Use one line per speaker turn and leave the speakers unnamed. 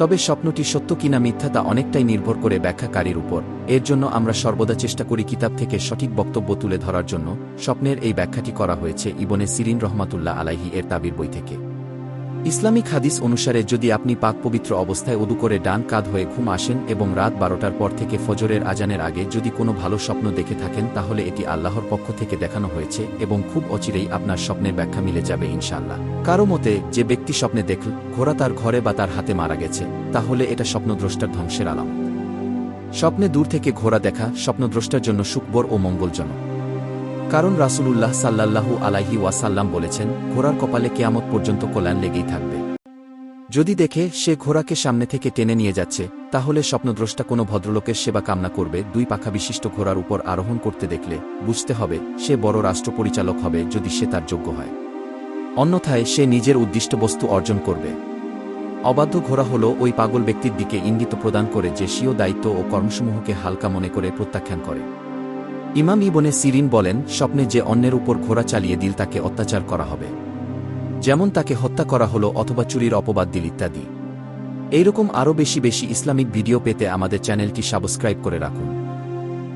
তবে স্বপ্নটি সত্য কিনা মিথ্যা তা অনেকটাই নির্ভর করে ব্যাখ্যাকারীর উপর। এর জন্য আমরা সর্বদা চেষ্টা করি কিতাব থেকে সঠিক বক্তব্য তুলে ধরার জন্য। স্বপ্নের এই ব্যাখ্যাটি করা হয়েছে ইবনে সিরিন রহমাতুল্লাহ আলাইহি এর তাবির বই থেকে। ইসলামিক হাদিস অনুসারে যদি আপনি পাক পবিত্র অবস্থায় উদু করে ডান কাঁধ হয়ে ঘুম আসেন এবং রাত বারোটার পর থেকে ফজরের আজানের আগে যদি কোনো ভালো স্বপ্ন দেখে থাকেন, তাহলে এটি আল্লাহর পক্ষ থেকে দেখানো হয়েছে এবং খুব অচিরেই আপনার স্বপ্নের ব্যাখ্যা মিলে যাবে ইনশাল্লাহ কারও মতে, যে ব্যক্তি স্বপ্নে দেখল ঘোড়া তার ঘরে বা তার হাতে মারা গেছে, তাহলে এটা স্বপ্নদ্রষ্টার ধ্বংসের আলাম। স্বপ্নে দূর থেকে ঘোড়া দেখা স্বপ্নদ্রষ্টার জন্য সুকবর ও মঙ্গলজনক। কারণ রাসূলুল্লাহ সাল্লাল্লাহু আলাইহি ওয়াসাল্লাম বলেছেন, ঘোড়ার কপালে কেয়ামত পর্যন্ত কল্যাণ লেগেই থাকবে। যদি দেখে সে ঘোড়াকে সামনে থেকে টেনে নিয়ে যাচ্ছে, তাহলে স্বপ্নদ্রষ্টা কোনো ভদ্রলোকের সেবা কামনা করবে, দুই পাখা বিশিষ্ট ঘোড়ার উপর আরোহণ করতে দেখলে বুঝতে হবে, সে বড় রাষ্ট্রপরিচালক হবে যদি সে তার যোগ্য হয়। অন্যথায় সে নিজের উদ্দিষ্ট বস্তু অর্জন করবে। অবাধ্য ঘোড়া হল ওই পাগল ব্যক্তির দিকে ইঙ্গিত প্রদান করে যে স্বীয় দায়িত্ব ও কর্মসমূহকে হালকা মনে করে প্রত্যাখ্যান করে। ইমাম ইবনে সিরিন বলেন, স্বপ্নে যে অন্যের উপর ঘোড়া চালিয়ে দিল তাকে অত্যাচার করা হবে। যেমন তাকে হত্যা করা হলো অথবা চুরির অপবাদ দিল ইত্যাদি। এইরকম আরও বেশি বেশি ইসলামিক ভিডিও পেতে আমাদের চ্যানেলটি সাবস্ক্রাইব করে রাখুন।